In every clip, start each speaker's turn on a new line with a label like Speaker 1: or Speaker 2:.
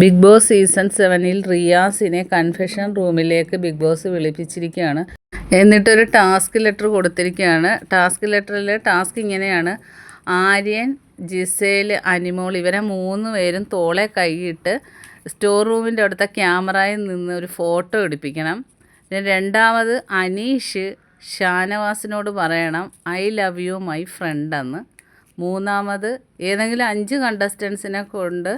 Speaker 1: Big Boss season സെവനിൽ റിയാസിനെ confession റൂമിലേക്ക് ബിഗ് ബോസ് വിളിപ്പിച്ചിരിക്കുകയാണ്. എന്നിട്ടൊരു ടാസ്ക് ലെറ്റർ കൊടുത്തിരിക്കുകയാണ്. ടാസ്ക് ലെറ്ററിൽ ടാസ്ക് ഇങ്ങനെയാണ്. ആര്യൻ ജിസേൽ അനിമോൾ ഇവരെ മൂന്ന് പേരും തോളെ കൈയിട്ട് സ്റ്റോർ റൂമിന്റെ അടുത്ത ക്യാമറയിൽ നിന്ന് ഒരു ഫോട്ടോ എടുപ്പിക്കണം. പിന്നെ രണ്ടാമത് അനീഷ് ഷാനവാസിനോട് പറയണം I love you my friend എന്ന്. മൂന്നാമത് ഏതെങ്കിലും അഞ്ച് കണ്ടസ്റ്റൻസിനെ കൊണ്ട്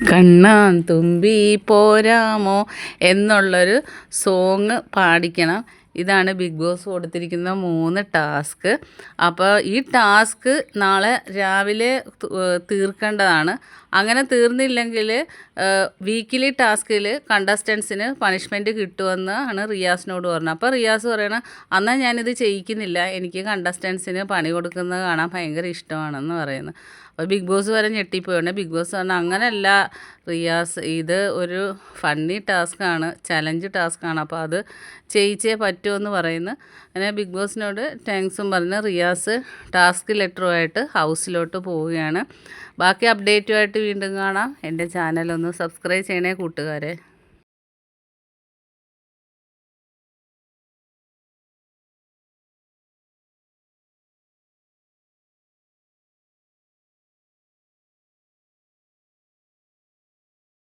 Speaker 1: കണ്ണാൻ തുമ്പി പോരാമോ എന്നുള്ളൊരു സോങ് പാടിക്കണം. ഇതാണ് ബിഗ് ബോസ് കൊടുത്തിരിക്കുന്ന മൂന്ന് ടാസ്ക്. അപ്പോൾ ഈ ടാസ്ക് നാളെ രാവിലെ തീർക്കേണ്ടതാണ്. അങ്ങനെ തീർന്നില്ലെങ്കിൽ വീക്കിലി ടാസ്കിൽ കണ്ടസ്റ്റൻസിന് പണിഷ്മെന്റ് കിട്ടുമെന്ന് ആണ് റിയാസിനോട് പറഞ്ഞത്. അപ്പോൾ റിയാസ് പറയണ അന്നാ ഞാനിത് ചെയ്യിക്കുന്നില്ല. എനിക്ക് കണ്ടസ്റ്റൻസിന് പണി കൊടുക്കുന്നത് കാണാൻ ഭയങ്കര ഇഷ്ടമാണെന്ന് പറയുന്നത് അപ്പോൾ ബിഗ് ബോസ് വരെ ഞെട്ടിപ്പോയാണ് ബിഗ് ബോസ് പറഞ്ഞാൽ അങ്ങനെയല്ല റിയാസ് ഇത് ഒരു ഫണ്ണി ടാസ്ക്കാണ് ചലഞ്ച് ടാസ്ക്കാണ് അപ്പോൾ അത് ചെയ്യിച്ചേ പറ്റുമെന്ന് പറയുന്നു. അങ്ങനെ ബിഗ് ബോസിനോട് താങ്ക്സും പറഞ്ഞ് റിയാസ് ടാസ്ക് ലെറ്ററുമായിട്ട് ഹൗസിലോട്ട് പോവുകയാണ്. ബാക്കി അപ്ഡേറ്റുമായിട്ട് വീണ്ടും കാണാം. എന്റെ ചാനലൊന്ന് സബ്സ്ക്രൈബ് ചെയ്യണേ കൂട്ടുകാരെ.